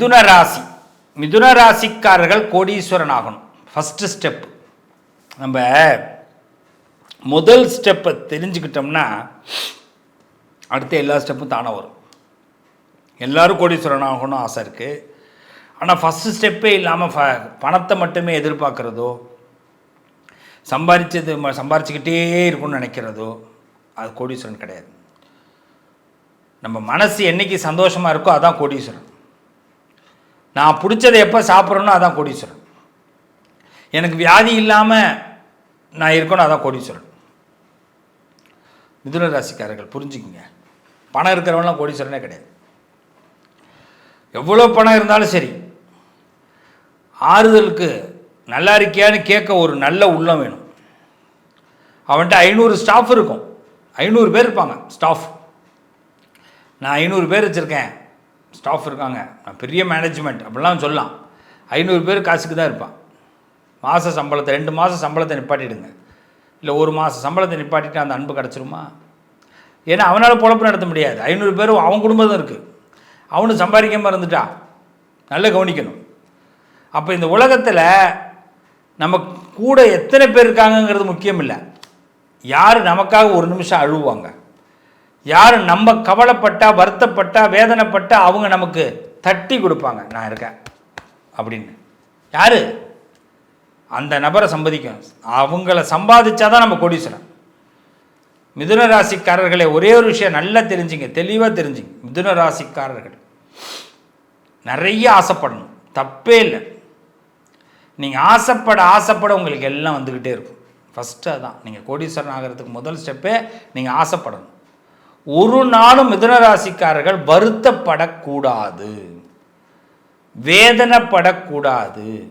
மிதுன ராசி. மிதுன ராசிக்காரர்கள் கோடீஸ்வரன் ஆகணும் ஃபஸ்ட்டு ஸ்டெப் நம்ம முதல் ஸ்டெப்பை தெரிஞ்சுக்கிட்டோம்னா அடுத்த எல்லா ஸ்டெப்பும் தானே வரும். எல்லாரும் கோடீஸ்வரன் ஆகணும் ஆசை இருக்குது ஆனால் ஃபஸ்ட்டு ஸ்டெப்பே இல்லாமல் ஃப பணத்தை மட்டுமே எதிர்பார்க்குறதோ சம்பாதிச்சது ம- சம்பாரிச்சுக்கிட்டே இருக்கணும்னு நினைக்கிறதோ அது கோடீஸ்வரன் கிடையாது. நம்ம மனசு என்னைக்கு சந்தோஷமாக இருக்கோ அதான் கோடீஸ்வரன். நான் பிடிச்சதை எப்போ சாப்பிட்றேனோ அதான் கோடீஸ்வரன். எனக்கு வியாதி இல்லாமல் நான் இருக்கணும் அதான் கோடீஸ்வரன். மிதுன ராசிக்காரர்கள் புரிஞ்சுக்குங்க. பணம் இருக்கிறவங்களாம் கோடீஸ்வரனே கிடையாது. எவ்வளோ பணம் இருந்தாலும் சரி ஆறுதலுக்கு நல்லா இருக்கியான்னு கேட்க ஒரு நல்ல உள்ளம் வேணும். அவன்கிட்ட ஐநூறு ஸ்டாஃப் இருக்கும். ஐநூறு பேர் இருப்பாங்க ஸ்டாஃப் நான் ஐநூறு பேர் வச்சுருக்கேன். ஸ்டாஃப் இருக்காங்க. நான் பெரிய மேனேஜ்மெண்ட் அப்படிலாம் சொல்லலாம். ஐநூறு பேர் காசுக்கு தான் இருப்பான். மாத சம்பளத்தை ரெண்டு மாதம் சம்பளத்தை நிப்பாட்டிடுங்க. இல்லை ஒரு மாதம் சம்பளத்தை நிப்பாட்டிட்டு அந்த அன்பு கிடச்சிருமா? ஏன்னா அவனால் பொழப்பு நடத்த முடியாது. ஐநூறு பேரும் அவன் குடும்பம் தான் இருக்குது அவனு சம்பாதிக்காமல் இருந்துட்டா. நல்லா கவனிக்கணும். அப்போ இந்த உலகத்தில் நம்ம கூட எத்தனை பேர் இருக்காங்கங்கிறது முக்கியம் இல்லை யார் நமக்காக ஒரு நிமிஷம் அழுவாங்க? யார் நம்ம கவலைப்பட்டா வருத்தப்பட்டா வேதனைப்பட்டா அவங்க நமக்கு தட்டி கொடுப்பாங்க. நான் இருக்கேன். அப்படின்னு. யார்? அந்த நபரை சம்பாதிக்கும். அவங்கள சம்பாதிச்சாதான் நம்ம கோடீஸ்வரன். மிதுன ராசிக்காரர்களை ஒரே ஒரு விஷயம் நல்லா தெரிஞ்சுங்க தெளிவாக தெரிஞ்சுங்க. மிதுன ராசிக்காரர்கள். நிறைய ஆசைப்படணும். தப்பே இல்லை. நீங்கள் ஆசைப்பட ஆசைப்பட உங்களுக்கு எல்லாம் வந்துக்கிட்டே இருக்கும். ஃபஸ்ட்டு அதான். நீங்கள் கோடீஸ்வரன் ஆகிறதுக்கு முதல் ஸ்டெப்பே நீங்கள் ஆசைப்படணும். ஒரு நாளும் மிதுனராசிக்காரர்கள் வருத்தப்படக்கூடாது. வேதனைப்படக்கூடாது.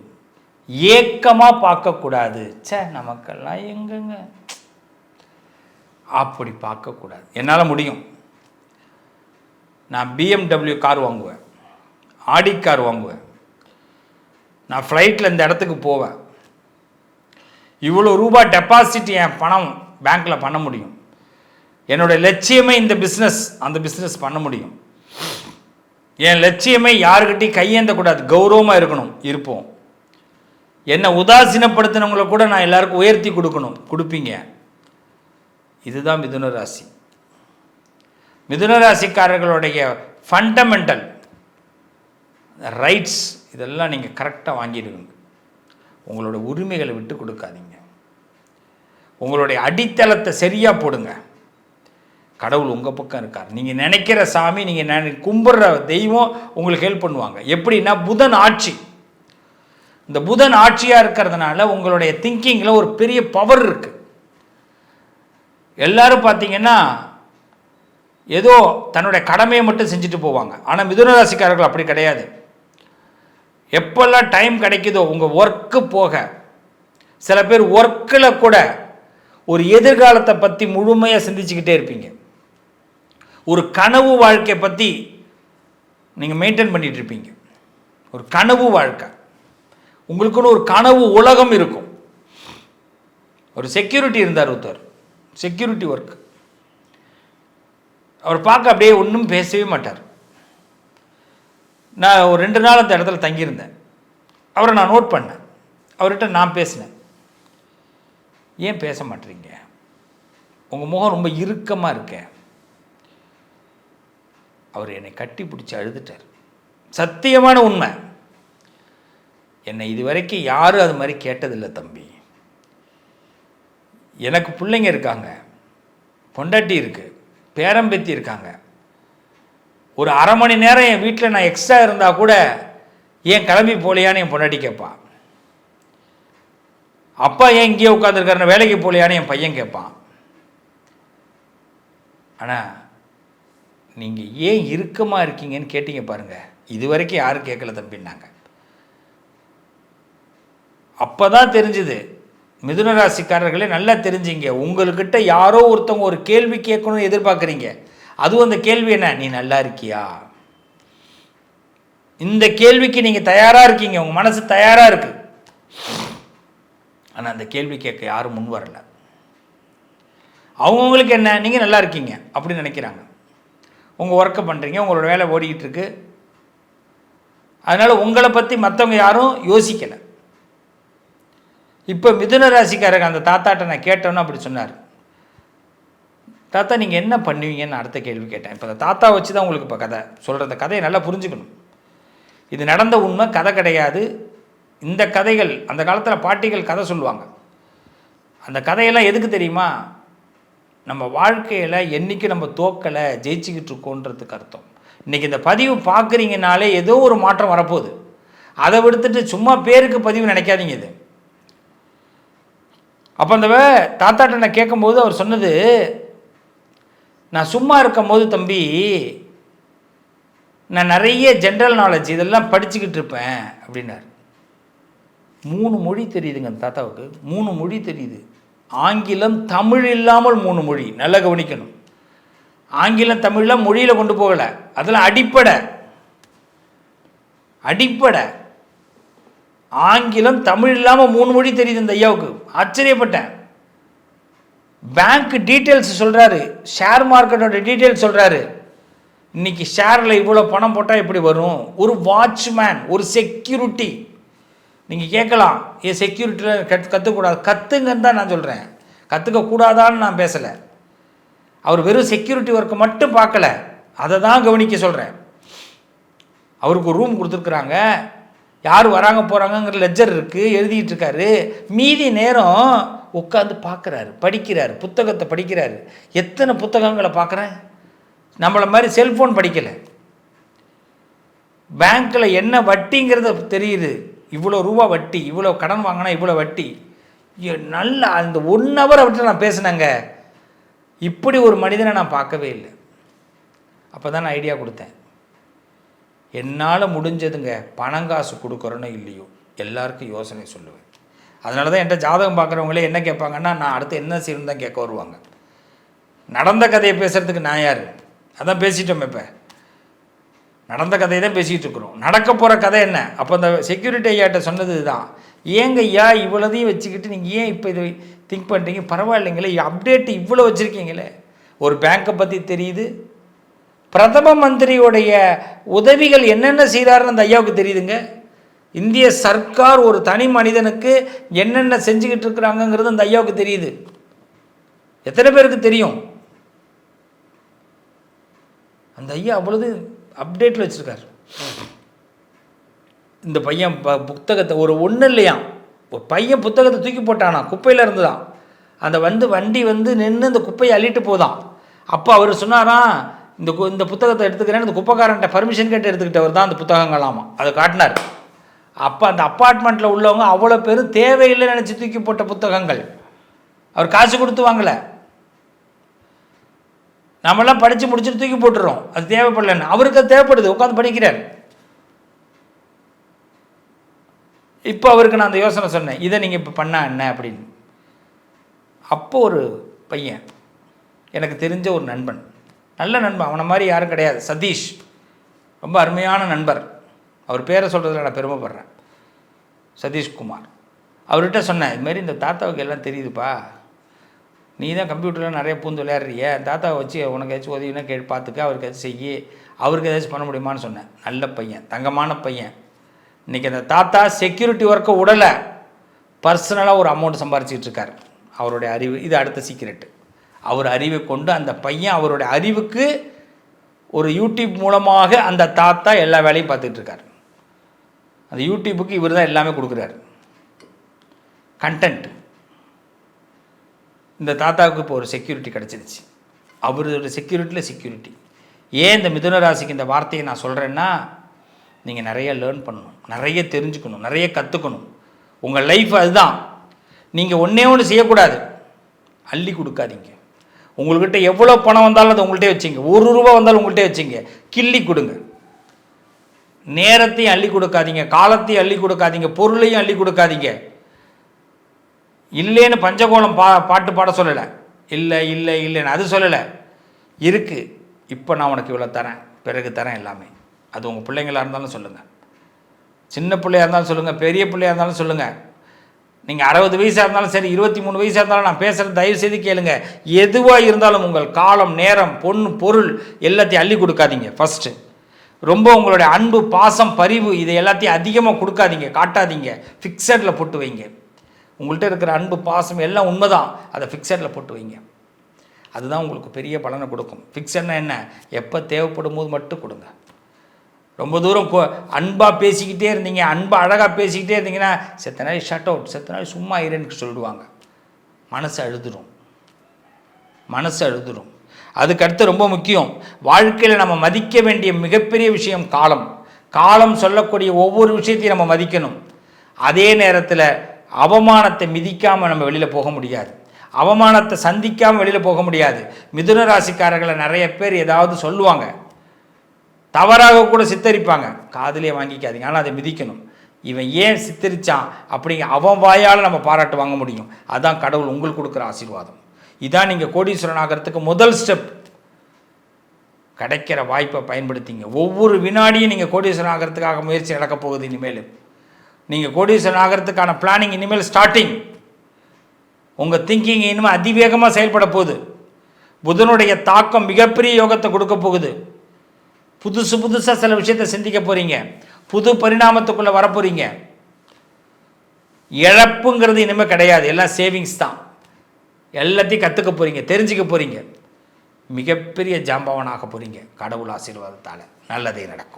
ஏக்கமாக பார்க்கக்கூடாது. ச்சே நமக்கெல்லாம் எங்கங்க? அப்படி பார்க்கக்கூடாது. என்னால் முடியும். நான் பிஎம்டபிள்யூ கார் வாங்குவேன். ஆடி கார் வாங்குவேன். நான் ஃப்ளைட்டில் இந்த இடத்துக்கு போவேன். இவ்வளோ ரூபா டெபாசிட் என் பணம் பேங்க்கில் பண்ண முடியும். என்னோட லட்சியமே இந்த பிஸ்னஸ் அந்த பிஸ்னஸ் பண்ண முடியும். என் லட்சியமே யாருக்கிட்டையும் கையேந்தக்கூடாது. கௌரவமாக இருக்கணும். இருப்போம். என்னை உதாசீனப்படுத்தினவங்கள கூட நான் எல்லாருக்கும் உயர்த்தி கொடுக்கணும். கொடுப்பீங்க. இதுதான் மிதுன ராசி மிதுன ராசிக்காரர்களுடைய ஃபண்டமெண்டல் ரைட்ஸ் இதெல்லாம் நீங்கள் கரெக்டாக வாங்கிடுவீங்க. உங்களோட உரிமைகளை விட்டு கொடுக்காதீங்க. உங்களுடைய அடித்தளத்தை சரியாக போடுங்க. கடவுள் உங்கள் பக்கம் இருக்கார். நீங்கள் நினைக்கிற சாமி நீங்கள் நினை கும்பிட்ற தெய்வம் உங்களுக்கு ஹெல்ப் பண்ணுவாங்க. எப்படின்னா புதன் ஆட்சி. இந்த புதன் ஆட்சியாக இருக்கிறதுனால உங்களுடைய திங்கிங்கில் ஒரு பெரிய பவர் இருக்குது எல்லாரும் பார்த்தீங்கன்னா ஏதோ தன்னுடைய கடமையை மட்டும் செஞ்சுட்டு போவாங்க. ஆனால் மிதுன ராசிக்காரர்கள் அப்படி கிடையாது. எப்பெல்லாம் டைம் கிடைக்குதோ உங்கள் ஒர்க்கு போக சில பேர் ஒர்க்கில் கூட ஒரு எதிர்காலத்தை பற்றி முழுமையாக சிந்திச்சுக்கிட்டே இருப்பீங்க. ஒரு கனவு வாழ்க்கை பற்றி நீங்கள் மெயின்டைன் பண்ணிகிட்டு இருப்பீங்க ஒரு கனவு வாழ்க்கை. உங்களுக்குன்னு ஒரு கனவு உலகம் இருக்கும். ஒரு செக்யூரிட்டி இருந்தார் ஒருத்தர். செக்யூரிட்டி ஒர்க் அவர் பார்க்க அப்படியே ஒன்றும் பேசவே மாட்டார். நான் ஒரு ரெண்டு நாள் அந்த இடத்துல தங்கியிருந்தேன். அவரை நான் நோட் பண்ணேன். அவர்கிட்ட நான் பேசினேன். ஏன் பேச மாட்டேறீங்க உங்கள் முகம் ரொம்ப இறுக்கமாக இருக்கேன் அவர் என்னை கட்டி பிடிச்சி அழுதுட்டார். சத்தியமான உண்மை. என்னை இதுவரைக்கும் யாரும் அது மாதிரி கேட்டதில்லை தம்பி. எனக்கு பிள்ளைங்க இருக்காங்க. பொண்டாட்டி இருக்குது பேரம்பேத்தி இருக்காங்க. ஒரு அரை மணி நேரம் என் வீட்டில் நான் எக்ஸ்ட்ரா இருந்தால் கூட ஏன் கிளம்பி போலையான்னு என் பொண்டாட்டி கேட்பான் அப்பா ஏன் இங்கேயே உட்காந்துருக்காருன்னு வேலைக்கு போலையான்னு என் பையன் கேட்பான் ஆனால் நீங்கள் ஏன் இறுக்கமாக இருக்கீங்கன்னு கேட்டீங்க பாருங்கள் இது வரைக்கும் யாரும் கேட்கல தம்பின்னாங்க. அப்போ தான் தெரிஞ்சுது. மிதுன ராசிக்காரர்களே நல்லா தெரிஞ்சிங்க. உங்கள்கிட்ட யாரோ ஒருத்தவங்க ஒரு கேள்வி கேட்கணும்னு எதிர்பார்க்குறீங்க. அதுவும் அந்த கேள்வி என்ன? நீ நல்லா இருக்கியா? இந்த கேள்விக்கு நீங்கள் தயாராக இருக்கீங்க. உங்கள் மனசு தயாராக இருக்கு. ஆனால் அந்த கேள்வி கேட்க யாரும் முன் வரல. அவங்கவுங்களுக்கு என்ன? நீங்கள் நல்லா இருக்கீங்க. அப்படின்னு நினைக்கிறாங்க. உங்கள் ஒர்க்கை பண்ணுறீங்க உங்களோட வேலை ஓடிக்கிட்டு இருக்கு. அதனால் உங்களை பற்றி மற்றவங்க யாரும் யோசிக்கலை. இப்போ மிதுன ராசிக்காரங்க அந்த தாத்தாட்ட நான் கேட்டோன்னு அப்படி சொன்னார். தாத்தா நீங்கள் என்ன பண்ணுவீங்கன்னு அடுத்த கேள்வி கேட்டேன். இப்போ அந்த தாத்தா வச்சு தான் உங்களுக்கு இப்போ கதை சொல்கிற அந்த கதையை நல்லா புரிஞ்சுக்கணும். இது நடந்த உண்மை கதை கிடையாது. இந்த கதைகள் அந்த காலத்தில் பாட்டிகள் கதை சொல்லுவாங்க. அந்த கதையெல்லாம் எதுக்கு தெரியுமா? நம்ம வாழ்க்கையில் என்றைக்கு நம்ம தோக்கலை ஜெயிச்சுக்கிட்டு இருக்கோன்றதுக்கு அர்த்தம் இன்றைக்கி இந்த பதிவு பார்க்குறீங்கனாலே ஏதோ ஒரு மாற்றம் வரப்போகுது. அதை விடுத்துட்டு சும்மா பேருக்கு பதிவு நினைக்காதீங்க இது. அப்போ அந்த தாத்தாட்ட நான் கேட்கும்போது அவர் சொன்னது நான் சும்மா இருக்கும் போது தம்பி நான் நிறைய ஜென்ரல் நாலேஜ் இதெல்லாம் படிச்சுக்கிட்டு இருப்பேன் அப்படின்னார். மூணு மொழி தெரியுதுங்க அந்த தாத்தாவுக்கு. மூணு மொழி தெரியுது. ஆங்கிலம் தமிழ் இல்லாமல் மூணு மொழி. நல்லா கவனிக்கணும். ஆங்கிலம் தமிழ்லாம் மொழியில் கொண்டு போகலை. அதெல்லாம் அடிப்படை. அடிப்படை. ஆங்கிலம் தமிழ் இல்லாமல் மூணு மொழி தெரியுது இந்த ஐயாவுக்கு. ஆச்சரியப்பட்டேன். பேங்க் டீட்டெயில்ஸ் சொல்கிறாரு ஷேர் மார்க்கெட்டோட டீட்டெயில்ஸ் சொல்கிறாரு இன்னைக்கு ஷேரில் இவ்வளோ பணம் போட்டால் எப்படி வரும்? ஒரு வாட்ச்மேன் ஒரு செக்யூரிட்டி நீங்கள் கேட்கலாம். ஏ செக்யூரிட்டியில் கத் கற்றுக்கூடாது கற்றுங்கன்னு தான் நான் சொல்கிறேன் கற்றுக்கக்கூடாதான்னு நான் பேசலை. அவர் வெறும் செக்யூரிட்டி ஒர்க்கை மட்டும் பார்க்கல. அதை தான் கவனிக்க சொல்கிறேன் அவருக்கு ஒரு ரூம் கொடுத்துருக்குறாங்க. யார் வராங்க போகிறாங்கங்கிற லெஜர் இருக்குது எழுதிட்டு இருக்காரு. மீதி நேரம் உட்காந்து பார்க்குறாரு படிக்கிறாரு புத்தகத்தை படிக்கிறாரு. எத்தனை புத்தகங்களை பார்க்குறேன்? நம்மளை மாதிரி செல்ஃபோன் படிக்கலை. பேங்க்கில் என்ன வட்டிங்கிறத தெரியுது. இவ்வளோ ரூபா வட்டி இவ்வளோ கடன் வாங்கினா இவ்வளோ வட்டி. நல்ல அந்த ஒன் ஹவர் அவர்கிட்ட நான் பேசினேங்க. இப்படி ஒரு மனிதனை நான் பார்க்கவே இல்லை. அப்போ தான் நான் ஐடியா கொடுத்தேன். என்னால் முடிஞ்சதுங்க. பணம் காசு கொடுக்குறோன்னு இல்லையோ எல்லாருக்கும் யோசனை சொல்லுவேன். அதனால தான் என்கிட்ட ஜாதகம் பார்க்குறவங்களே என்ன கேட்பாங்கன்னா நான் அடுத்து என்ன செய்யணும் தான் கேட்க வருவாங்க. நடந்த கதையை பேசுகிறதுக்கு நான் யார்? அதான் பேசிட்டோம் இப்போ. நடந்த கதையை தான் பேசிகிட்டு இருக்கிறோம். நடக்க போகிற கதை என்ன? அப்போ அந்த செக்யூரிட்டி ஐயாட்ட சொன்னது தான் ஏங்க ஐயா இவ்வளோதையும் வச்சுக்கிட்டு நீங்கள் ஏன் இப்போ இதை திங்க் பண்ணுறீங்க பரவாயில்லைங்களே அப்டேட் இவ்வளோ வச்சுருக்கீங்களே. ஒரு பேங்க்கை பற்றி தெரியுது. பிரதம மந்திரியுடைய உதவிகள் என்னென்ன செய்கிறாருன்னு அந்த ஐயாவுக்கு தெரியுதுங்க. இந்திய சர்க்கார் ஒரு தனி மனிதனுக்கு என்னென்ன செஞ்சுக்கிட்டு இருக்கிறாங்கங்கிறது அந்த ஐயாவுக்கு தெரியுது. எத்தனை பேருக்கு தெரியும்? அந்த ஐயா அவ்வளவு அப்டேட்டில் வச்சுருக்கார். இந்த பையன் ப புத்தகத்தை ஒரு ஒன்றும் இல்லையாம் ஒரு பையன் புத்தகத்தை தூக்கி போட்டானா? குப்பையில் இருந்துதான். அந்த வந்து வண்டி வந்து நின்று இந்த குப்பையை அள்ளிட்டு போதான். அப்போ அவர் சொன்னாராம் இந்த கு- இந்த புத்தகத்தை எடுத்துக்கிறேன்னு இந்த குப்பைக்காரன்ட்ட பர்மிஷன் கேட்டு எடுத்துக்கிட்டவர் தான் அந்த புத்தகங்களாமா அதை காட்டினார். அப்போ அந்த அப்பார்ட்மெண்ட்டில் உள்ளவங்க அவ்வளோ பேரும் தேவையில்லை நினச்சி தூக்கி போட்ட புத்தகங்கள். அவர் காசு கொடுத்து வாங்கலை. நம்மளாம் படித்து முடிச்சுட்டு தூக்கி போட்டுறோம். அது தேவைப்படலன்னு. அவருக்கு அது தேவைப்படுது. உட்காந்து படிக்கிறார். இப்போ அவருக்கு நான் அந்த யோசனை சொன்னேன். இதை நீங்கள் இப்போ பண்ணா என்ன அப்படின்னு. அப்போ ஒரு பையன் எனக்கு தெரிஞ்ச ஒரு நண்பன். நல்ல நண்பன். அவனை மாதிரி யாரும் கிடையாது. சதீஷ். ரொம்ப அருமையான நண்பர். அவர் பேரை சொல்கிறதுல நான் பெருமைப்படுறேன். சதீஷ்குமார். அவர்கிட்ட சொன்னேன் இதுமாரி இந்த தாத்தாவுக்கு எல்லாம் தெரியுதுப்பா. நீ தான் கம்ப்யூட்டரில் நிறைய பூந்து விளையாடுறிய? தாத்தாவை வச்சு உனக்கு ஏதாச்சும் உதவினா கே பார்த்துக்க அவருக்கு ஏதாச்சும் செய்யி அவருக்கு ஏதாச்சும் பண்ண முடியுமான்னு சொன்னேன். நல்ல பையன் தங்கமான பையன். இன்றைக்கி அந்த தாத்தா செக்யூரிட்டி ஒர்க்கை உடலை பர்சனலாக ஒரு அமௌண்ட் சம்பாரிச்சிக்கிட்டு இருக்கார். அவருடைய அறிவு இது அடுத்த சீக்ரெட்டு அவர் அறிவை கொண்டு அந்த பையன் அவருடைய அறிவுக்கு ஒரு யூடியூப் மூலமாக அந்த தாத்தா எல்லா வேலையும் பார்த்துட்டு இருக்கார். அந்த யூடியூப்புக்கு இவர் தான் எல்லாமே கொடுக்குறாரு. கண்டென்ட் இந்த தாத்தாவுக்கு இப்போ ஒரு செக்யூரிட்டி கிடச்சிருச்சு. அவரோட செக்யூரிட்டியில் செக்யூரிட்டி ஏன் இந்த மிதுன ராசிக்கு இந்த வார்த்தையை நான் சொல்கிறேன்னா நீங்கள் நிறைய லேர்ன் பண்ணணும். நிறைய தெரிஞ்சுக்கணும். நிறைய கற்றுக்கணும் உங்கள் லைஃப் அதுதான். நீங்கள் ஒன்றே ஒன்று செய்யக்கூடாது. அள்ளி கொடுக்காதீங்க. உங்கள்கிட்ட எவ்வளோ பணம் வந்தாலும் அதை உங்கள்கிட்ட வச்சுங்க. ஒரு ரூபா வந்தாலும் உங்கள்கிட்ட வச்சுங்க. கிள்ளி கொடுங்க. நேரத்தையும் அள்ளி கொடுக்காதீங்க. காலத்தையும் அள்ளி கொடுக்காதீங்க. பொருளையும் அள்ளி கொடுக்காதீங்க. இல்லைன்னு பஞ்சகோலம் பா பாட்டு பாட சொல்லலை. இல்லை இல்லை இல்லைன்னு அது சொல்லலை. இருக்குது இப்போ நான் உனக்கு இவ்வளோ தரேன். பிறகு தரேன் எல்லாமே. அது உங்கள் பிள்ளைங்களாக இருந்தாலும் சொல்லுங்கள் சின்ன பிள்ளையாக இருந்தாலும் சொல்லுங்கள் பெரிய பிள்ளையாக இருந்தாலும் சொல்லுங்கள் நீங்கள் அறுபது வயசாக இருந்தாலும் சரி இருபத்தி மூணு வயசாக இருந்தாலும் நான் பேசுகிறது தயவு செய்து கேளுங்க. எதுவாக இருந்தாலும் உங்கள் காலம் நேரம் பொண்ணு பொருள் எல்லாத்தையும் அள்ளி கொடுக்காதீங்க ஃபஸ்ட்டு ரொம்ப உங்களுடைய அன்பு பாசம் பரிவு இதை எல்லாத்தையும் அதிகமாக கொடுக்காதீங்க. காட்டாதீங்க. ஃபிக்ஸடில் போட்டு வைங்க. உங்கள்கிட்ட இருக்கிற அன்பு பாசம் எல்லாம் உண்மைதான். அதை ஃபிக்ஸடில் போட்டு வைங்க. அதுதான் உங்களுக்கு பெரிய பலனை கொடுக்கும். ஃபிக்ஸட்னா என்ன? எப்போ தேவைப்படும் போது மட்டும் கொடுங்க. ரொம்ப தூரம் கோ அன்பாக பேசிக்கிட்டே இருந்தீங்க அன்பாக அழகாக பேசிக்கிட்டே இருந்தீங்கன்னா செத்த நாள் ஷட் அவுட் செத்த நாள் சும்மா இருன்னு சொல்லிடுவாங்க. மனசு அழுதுடும் மனசு அழுதுடும் அதுக்கடுத்து ரொம்ப முக்கியம் வாழ்க்கையில் நம்ம மதிக்க வேண்டிய மிகப்பெரிய விஷயம் காலம். காலம் சொல்லக்கூடிய ஒவ்வொரு விஷயத்தையும் நம்ம மதிக்கணும். அதே நேரத்தில் அவமானத்தை மிதிக்காமல் நம்ம வெளியில் போக முடியாது. அவமானத்தை சந்திக்காமல் வெளியில் போக முடியாது. மிதுன ராசிக்காரர்களை நிறைய பேர் ஏதாவது சொல்லுவாங்க. தவறாக கூட சித்தரிப்பாங்க. காதிலே வாங்கிக்காதீங்க. ஆனால் அதை மிதிக்கணும். இவன் ஏன் சித்தரிச்சான்? அப்படிங்க அவன் வாயால் நம்ம பாராட்டு வாங்க முடியும். அதான் கடவுள் உங்களுக்கு கொடுக்குற ஆசீர்வாதம். இதான் நீங்கள் கோடீஸ்வரன் ஆகிறதுக்கு முதல் ஸ்டெப் கிடைக்கிற வாய்ப்பை பயன்படுத்திங்க. ஒவ்வொரு வினாடியும் நீங்கள் கோடீஸ்வரன் ஆகிறதுக்காக முயற்சி நடக்கப் போகுது இனிமேல் நீங்கள் கோடீஸ்வரன் ஆகிறதுக்கான பிளானிங் இனிமேல் ஸ்டார்டிங் உங்கள் திங்கிங் இனிமேல் அதிவேகமாக செயல்பட போகுது. புதனுடைய தாக்கம் மிகப்பெரிய யோகத்தை கொடுக்க போகுது. புதுசு புதுசாக சில விஷயத்தை சிந்திக்க போகிறீங்க புது பரிணாமத்துக்குள்ளே வரப்போகிறீங்க இழப்புங்கிறது இனிமேல் கிடையாது. எல்லாம் சேவிங்ஸ் தான். எல்லாத்தையும் கற்றுக்க போகிறீங்க தெரிஞ்சுக்க போகிறீங்க மிகப்பெரிய ஜாம்பவனாக போகிறீங்க கடவுள் ஆசீர்வாதத்தால் நல்லதே நடக்கும்.